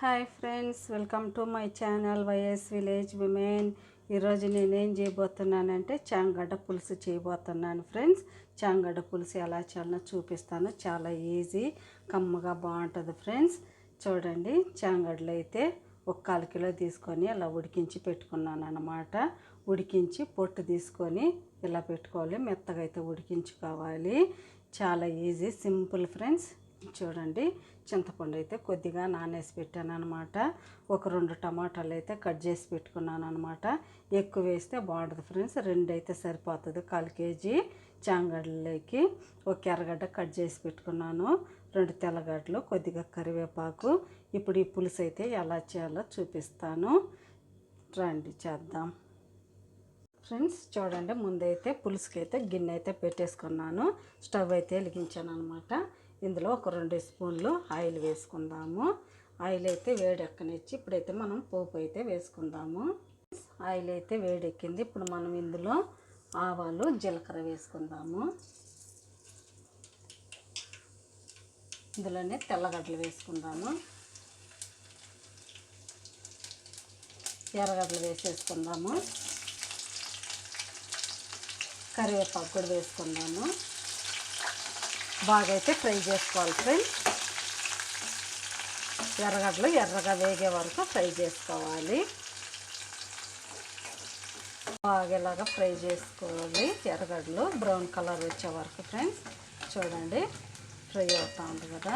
Hi friends welcome to my channel YS village women. ఈరోజు నేనేం చేయబోతున్నానంటే చాంగడ్డ పులుసు చేయబోతున్నాను ఫ్రెండ్స్. చాంగడ్డ పులుసు ఎలా చేయాలో చూపిస్తాను. చాలా ఈజీ కమ్మగా బాగుంటుంది ఫ్రెండ్స్. చూడండి చాంగడ్డలు అయితే ఒక కాలు కిలో తీసుకొని అలా ఉడికించి పెట్టుకున్నాను అనమాట ఉడికించి పొట్టు తీసుకొని ఇలా పెట్టుకోవాలి. మెత్తగా అయితే ఉడికించుకోవాలి. చాలా ఈజీ సింపుల్ ఫ్రెండ్స్. చూడండి చింతపండు అయితే కొద్దిగా నానేసి పెట్టాను అనమాట ఒక రెండు టమాటాలు అయితే కట్ చేసి పెట్టుకున్నాను అనమాట ఎక్కువ వేస్తే బాగుంటుంది ఫ్రెండ్స్. రెండు అయితే సరిపోతుంది కాలు కేజీ చాంగడ్డలోకి ఒక ఎర్రగడ్డ కట్ చేసి పెట్టుకున్నాను. రెండు తెల్లగడ్డలు కొద్దిగా కరివేపాకు. ఇప్పుడు ఈ పులుసు అయితే ఎలా చేయాలో చూపిస్తాను. రండి చేద్దాం. ఫ్రెండ్స్ చూడండి ముందైతే పులుసుకి అయితే గిన్నె అయితే పెట్టేసుకున్నాను. స్టవ్ అయితే వెలిగించాను అనమాట ఇందులో ఒక రెండు స్పూన్లు ఆయిల్ వేసుకుందాము. ఆయిల్ అయితే వేడెక్కనిచ్చి ఇప్పుడైతే మనం పోపు అయితే వేసుకుందాము. ఆయిల్ అయితే వేడెక్కింది ఇప్పుడు మనం ఇందులో ఆవాలు జీలకర్ర వేసుకుందాము. ఇందులోనే తెల్లగడ్డలు వేసుకుందాము. ఎర్రగడ్డలు వేసేసుకుందాము. కరివేపాకు కూడా వేసుకుందాము. బాగా అయితే ఫ్రై చేసుకోవాలి ఫ్రెండ్స్. ఎర్రగడ్డలు ఎర్రగా వేగే వరకు ఫ్రై చేసుకోవాలి. బాగా ఇలాగా ఫ్రై చేసుకోవాలి. ఎర్రగడ్డలు బ్రౌన్ కలర్ వచ్చే వరకు ఫ్రెండ్స్. చూడండి ఫ్రై అవుతా ఉంది కదా.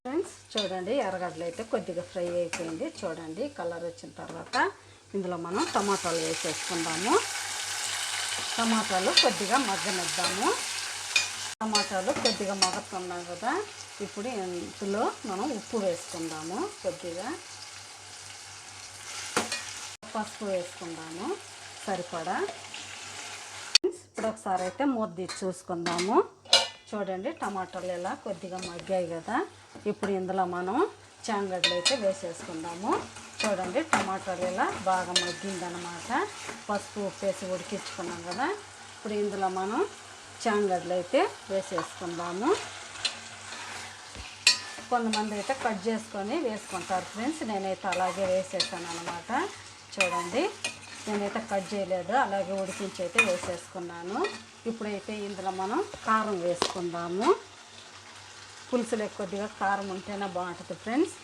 ఫ్రెండ్స్ చూడండి ఎర్రగడ్డలు అయితే కొద్దిగా ఫ్రై అయిపోయింది. చూడండి కలర్ వచ్చిన తర్వాత ఇందులో మనం టమాటాలు వేసేసుకుందాము. టమాటాలు కొద్దిగా మగ్గనిద్దాము. టమాటాలు కొద్దిగా మగతున్నాం కదా ఇప్పుడు ఇందులో మనం ఉప్పు వేసుకుందాము కొద్దిగా. పసుపు వేసుకుందాము సరిపడా. ఇప్పుడు ఒకసారి అయితే మూత చూసుకుందాము. చూడండి టమాటాలు ఇలా కొద్దిగా మగ్గాయి కదా. ఇప్పుడు ఇందులో మనం చాంగడ్లు అయితే వేసేసుకుందాము. చూడండి టమాటాలు ఇలా బాగా మగ్గిందనమాట పసుపు ఉప్పు వేసి ఉడికించుకున్నాం కదా. ఇప్పుడు ఇందులో మనం చాంగడ్లు అయితే వేసేసుకుందాము. కొంతమంది అయితే కట్ చేసుకొని వేసుకుంటారు ఫ్రెండ్స్. నేనైతే అలాగే వేసేసాను అనమాట చూడండి నేనైతే కట్ చేయలేదు అలాగే ఉడికించి అయితే వేసేసుకున్నాను. ఇప్పుడైతే ఇందులో మనం కారం వేసుకుందాము. పులుసులో కొద్దిగా కారం ఉంటేనే బాగుంటుంది ఫ్రెండ్స్.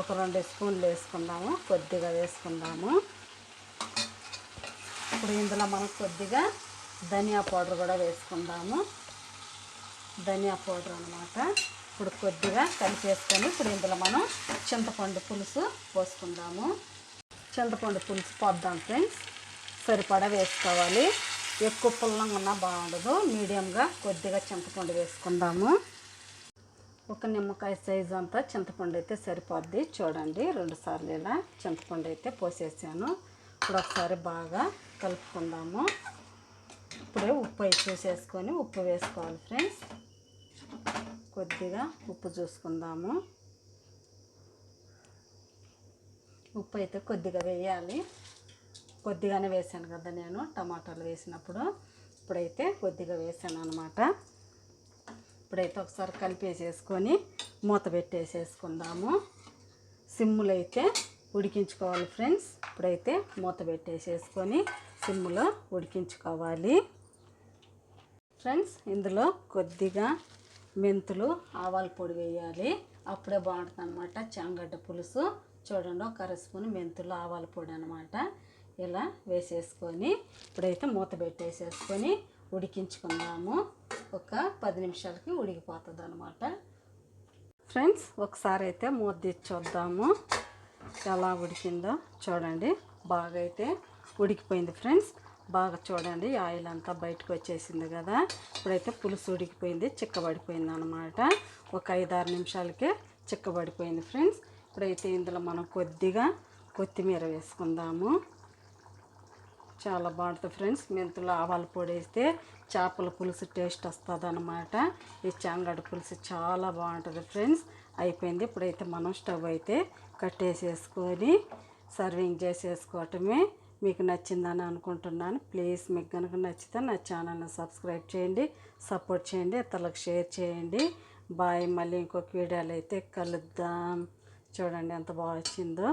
ఒక రెండు స్పూన్లు వేసుకుందాము కొద్దిగా వేసుకుందాము. ఇప్పుడు ఇందులో మనం కొద్దిగా ధనియా పౌడర్ కూడా వేసుకుందాము. ధనియా పౌడర్ అనమాట ఇప్పుడు కొద్దిగా కలిపేసుకొని ఇప్పుడు ఇందులో మనం చింతపండు పులుసు పోసుకుందాము. చింతపండు పులుసు పోద్దాం ఫ్రెండ్స్. సరిపడా వేసుకోవాలి. ఎక్కువ పుల్లంగా ఉన్నా బాగుండదు. మీడియంగా కొద్దిగా చింతపండు వేసుకుందాము. ఒక నిమ్మకాయ సైజు అంతా చింతపండు అయితే సరిపోద్ది. చూడండి రెండు సార్లు ఇలా చింతపండు అయితే పోసేసాను. ఇప్పుడు ఒకసారి బాగా కలుపుకుందాము. ఇప్పుడే ఉప్పు అయితే చూసేసుకొని ఉప్పు వేసుకోవాలి ఫ్రెండ్స్. కొద్దిగా ఉప్పు చూసుకుందాము. ఉప్పు అయితే కొద్దిగా వేయాలి. కొద్దిగానే వేసాను కదా నేను టమాటాలు వేసినప్పుడు. ఇప్పుడైతే కొద్దిగా వేసాను అనమాట ఇప్పుడైతే ఒకసారి కలిపేసేసుకొని మూత పెట్టేసేసుకుందాము. సిమ్ములు అయితే ఉడికించుకోవాలి ఫ్రెండ్స్. ఇప్పుడైతే మూత పెట్టేసేసుకొని సిమ్ములో ఉడికించుకోవాలి. ఫ్రెండ్స్ ఇందులో కొద్దిగా మెంతులు ఆవాల పొడి వేయాలి. అప్పుడే బాగుంటుంది అనమాట చాంగడ్డ పులుసు. చూడండి ఒక అర స్పూన్ మెంతులు ఆవాల పొడి అనమాట ఇలా వేసేసుకొని ఇప్పుడైతే మూత పెట్టేసేసుకొని ఉడికించుకుందాము. ఒక పది నిమిషాలకి ఉడికిపోతుంది అనమాట ఫ్రెండ్స్ ఒకసారి అయితే మూత తీసి చూద్దాము. ఎలా ఉడికిందో చూడండి. బాగా అయితే ఉడికిపోయింది ఫ్రెండ్స్. బాగా చూడండి ఆయిల్ అంతా బయటకు వచ్చేసింది కదా. ఇప్పుడైతే పులుసు ఉడికిపోయింది చిక్కబడిపోయింది అనమాట ఒక ఐదారు నిమిషాలకే చిక్కబడిపోయింది ఫ్రెండ్స్. ఇప్పుడైతే ఇందులో మనం కొద్దిగా కొత్తిమీర వేసుకుందాము. చాలా బాగుంటుంది ఫ్రెండ్స్. మెంతులు ఆవాల పొడి వేస్తే చేపల పులుసు టేస్ట్ వస్తుంది అనమాట ఈ చాంగడ పులుసు చాలా బాగుంటుంది ఫ్రెండ్స్. అయిపోయింది. ఇప్పుడైతే మనం స్టవ్ అయితే కట్టేసేసుకొని సర్వింగ్ చేసేసుకోవటమే. మీకు నచ్చిందని అనుకుంటున్నాను. ప్లీజ్ మీకు కనుక నచ్చితే నా ఛానల్ని సబ్స్క్రైబ్ చేయండి సపోర్ట్ చేయండి ఇతరులకు షేర్ చేయండి. బాయ్. మళ్ళీ ఇంకొక వీడియోలో అయితే కలుద్దాం. చూడండి ఎంత బాగా వచ్చిందో.